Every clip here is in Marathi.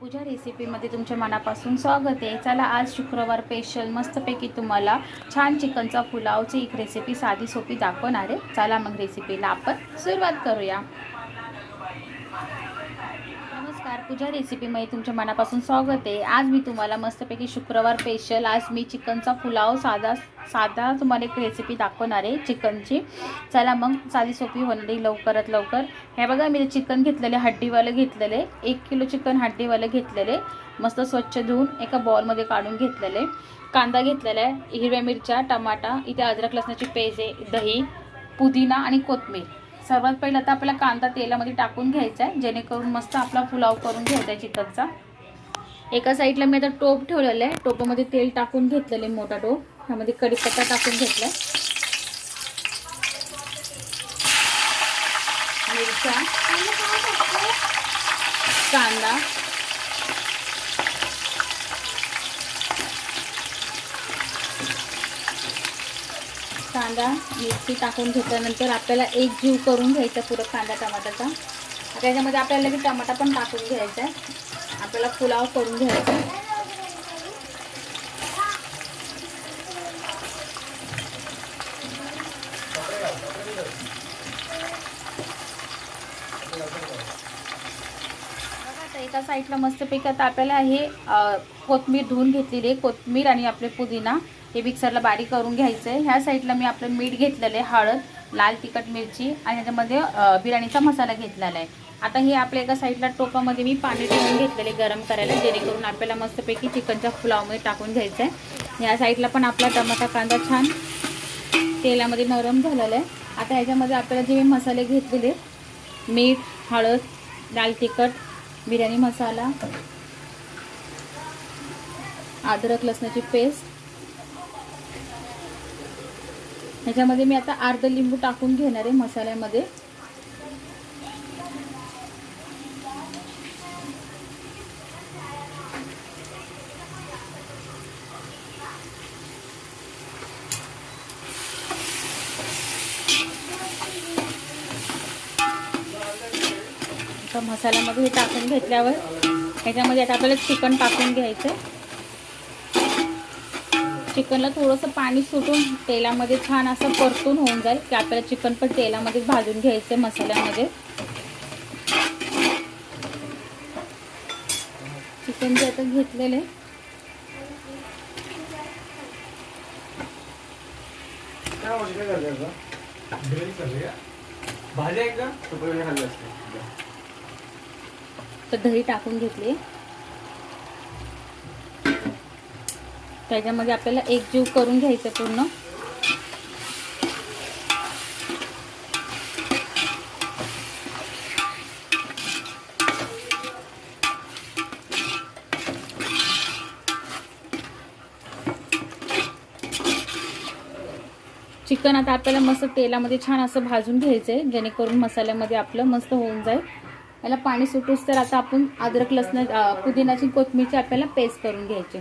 पूजा रेसिपीमध्ये तुमच्या मनापासून स्वागत आहे. चला आज शुक्रवार स्पेशल मस्तपैकी तुम्हाला छान चिकनचा पुलावची एक रेसिपी साधी सोपी दाखवणार आहे. चला मग रेसिपीला आपण सुरुवात करूया. नमस्कार. पूजा रेसिपीमध्ये तुमच्या मनापासून स्वागत आहे. आज मी तुम्हाला मस्तपैकी शुक्रवार स्पेशल आज मी चिकनचा पुलाव साधा साधा तुम्हाला एक रेसिपी दाखवणार आहे चिकनची. चला मग साधी सोपी होणारी लवकरात लवकर. हे बघा मी चिकन घेतलेले हड्डीवालं घेतलेले. एक किलो चिकन हड्डीवालं घेतलेले. मस्त स्वच्छ धुवून एका बॉलमध्ये काढून घेतलेले. कांदा घेतलेला आहे हिरव्या मिरच्या टमाटा इथे अद्रक लसणाची पेज आहे दही पुदिना आणि कोथमीर. सर्वात पहिलं आता आपल्याला कांदा तेलामध्ये टाकून घ्यायचा आहे जेणेकरून मस्त आपला पुलाव करून घ्यायचा आहे चिकनचा. एका साईडला मी आता टोप ठेवलेलं आहे. टोपामध्ये तेल टाकून घेतलेलं आहे मोठा टोप. ह्यामध्ये कढीपत्ता टाकून घेतला मिरच्या. कांदा. कांदा मिरची टाकून घेतल्यानंतर आपल्याला एक जीव करून घ्यायचा पुरं कांदा टमाटाचा त्याच्यामध्ये आपल्याला लगेच टमाटा पण टाकून घ्यायचा आहे. आपल्याला पुलाव करून घ्यायचा एका साईडला मस्तपैकी आता आपल्याला हे कोथमीर धुवून घेतलेली आहे. कोथमीर आणि आपले पुदिना. हे मिक्सरला बारीक करून घ्यायचं आहे ह्या साईडला मी आपलं मीठ घेतलेलं आहे हळद लाल तिखट मिरची आणि ह्याच्यामध्ये बिर्याणीचा मसाला घेतलेला आहे. आता हे आपल्या एका साईडला टोपामध्ये मी पाणी ठेवून घेतलेले गरम करायला जेणेकरून आपल्याला मस्तपैकी चिकनच्या पुलावमध्ये टाकून घ्यायचं आहे ह्या साईडला पण आपला टमाटा कांदा छान तेलामध्ये नरम झालेला आहे. आता ह्याच्यामध्ये आपल्याला जे मी मसाले घेतलेले मीठ हळद लाल तिखट बिर्याणी मसाला अद्रक लसणाची पेस्ट ह्याच्यामध्ये मी आता अर्ध लिंबू टाकून घेणार आहे मसाल्यामध्ये. मसाल्यामध्ये हे टाकून घेतल्यावर ह्याच्यामध्ये आता आपल्याला चिकन टाकून घ्यायचं चिकनला थोडंसं पाणी सुटून तेलामध्ये छान असं परतून होऊन जाईल. की आपल्याला चिकन पण तेलामध्ये भाजून घ्यायचं मसाल्यामध्ये. चिकन जे आता घेतलेलं आहे. तर दही टाकून घेतली. त्याच्यामध्ये आपल्याला एक जीव करून घ्यायचं पूर्ण. चिकन आता आपल्याला मस्त तेलामध्ये छान असं भाजून घ्यायचं आहे जेणेकरून मसाल्यामध्ये आपलं मस्त होऊन जाईल. याला पाणी सुटूस तर आता आपण अद्रक लसण पुदिनाची कोथमीरची आपल्याला पेस्ट करून घ्यायची.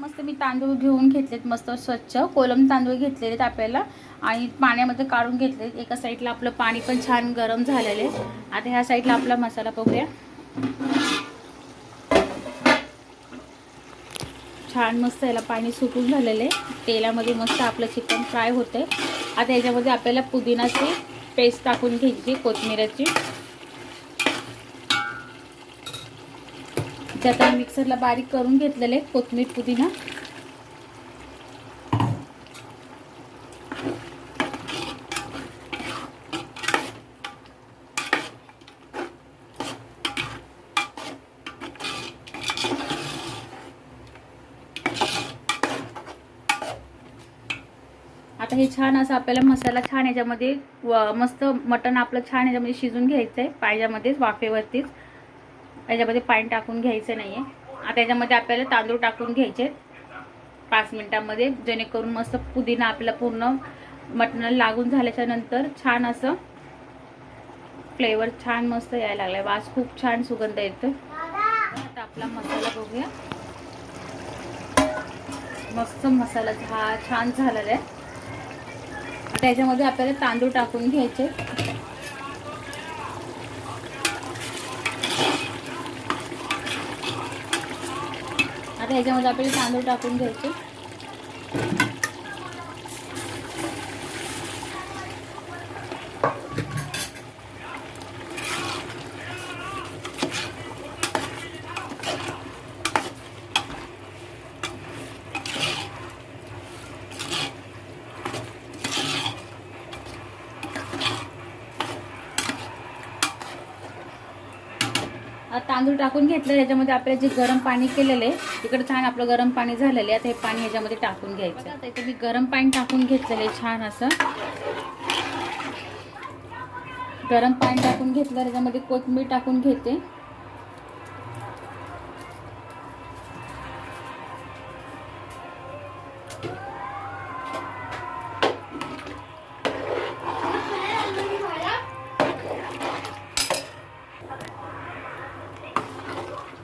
मस्त मी तांदूळ घेऊन घेतलेत मस्त स्वच्छ. कोलम तांदूळ घेतलेले आपल्याला. आणि पाण्यामध्ये काढून घेतलेत. एका साईडला आपलं पाणी पण छान गरम झालेलं आहे. आता ह्या साईडला आपला मसाला बघूया. छान मस्त याला पाणी सुटून झालेलं आहे. तेलामध्ये मस्त आपलं चिकन फ्राय होतं आता याच्यामध्ये आपल्याला पुदिनाची पेस्ट टाकून घ्यायची कोथमिराची ते आता मिक्सरला बारीक करून घेतलेले कोथमीर पुदिना. आता हे छान असं आपल्याला मसाला छान याच्यामध्ये मस्त मटण आपलं छान याच्यामध्ये शिजून घ्यायचं आहे पाण्यामध्येच वाफेवरतीच. याच्यामध्ये पाणी टाकून घ्यायचं नाही आहे आता याच्यामध्ये आपल्याला तांदूळ टाकून घ्यायचे पाच मिनटामध्ये जेणेकरून मस्त पुदिना आपला पूर्ण मटणाला लागून झाल्याच्यानंतर छान असं फ्लेवर छान मस्त यायला लागलाय. वास खूप छान सुगंध येतो आता आपला मसाला बघूया. मस्त मसाला हा छान झालेला आहे. त्याच्यामध्ये आपल्याला तांदूळ टाकून घ्यायचे आता ह्याच्यामध्ये म्हणजे आपल्याला तांदूळ टाकून घ्यायचे आता तांदूळ टाकून घेतलं ह्याच्यामध्ये आपल्याला जे गरम पाणी केलेलं आहे इकडे छान आपलं गरम पाणी झालेलं आहे आता हे पाणी ह्याच्यामध्ये टाकून घ्यायचं आता इथे मी गरम पाणी टाकून घेतलेलं आहे छान असं. गरम पाणी टाकून घेतलं त्याच्यामध्ये कोथिंबीर टाकून घेते.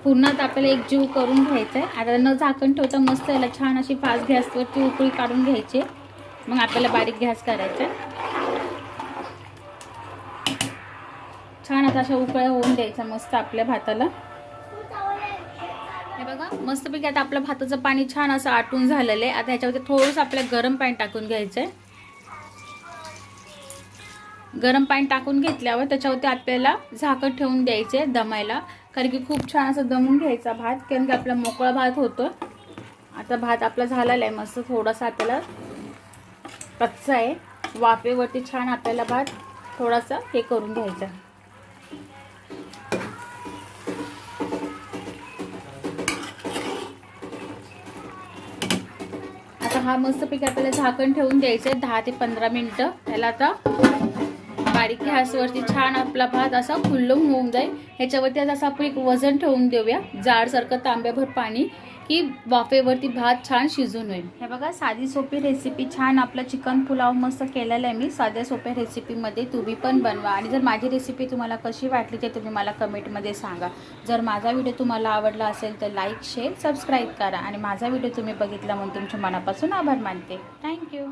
पूर्ण आता आपल्याला एक जीव करून घ्यायचा आहे आता न झाकण ठेवता मस्त याला छान अशी फास्ट गॅसवरती उकळी काढून घ्यायची. मग आपल्याला बारीक गॅस करायचा छान आता अशा उकळ्या होऊन द्यायचा मस्त आपल्या भाताला. हे बघा मस्तपैकी आता आपलं भाताचं पाणी छान असं आटून झालेलं आहे आता ह्याच्यामध्ये थोडंसं आपल्याला गरम पाणी टाकून घ्यायचं आहे गरम पाणी टाकून घेतल्यावर त्याच्यावरती आपल्याला झाकण ठेवून द्यायचे दमायला. कारण की खूप छान असं दमून घ्यायचा भात कारण की आपला मोकळा भात होतो. आता भात आपला झालेला आहे मस्त थोडासा आपल्याला कच्चा आहे. वाफेवरती छान आपल्याला भात थोडासा हे करून घ्यायचा. आता हा मस्तपैकी आपल्याला झाकण ठेवून द्यायचं आहे दहा ते पंधरा मिनटं. त्याला आता बारीक गॅसवरती छान आपला भात असा खुल्लम होऊन जाईल. ह्याच्यावरती आज असं आपण एक वजन ठेवून देऊया. जाडसारखं तांब्याभर पाणी की वाफेवरती भात छान शिजून होईल. हे बघा साधी सोपी रेसिपी छान आपलं चिकन पुलाव मस्त केलेलं आहे मी. साध्या सोप्या रेसिपीमध्ये तुम्ही पण बनवा. आणि जर माझी रेसिपी तुम्हाला कशी वाटली ते तुम्ही मला कमेंटमध्ये सांगा. जर माझा व्हिडिओ तुम्हाला आवडला असेल तर लाईक शेअर सबस्क्राईब करा. आणि माझा व्हिडिओ तुम्ही बघितला म्हणून तुमच्या मनापासून आभार मानते. थँक्यू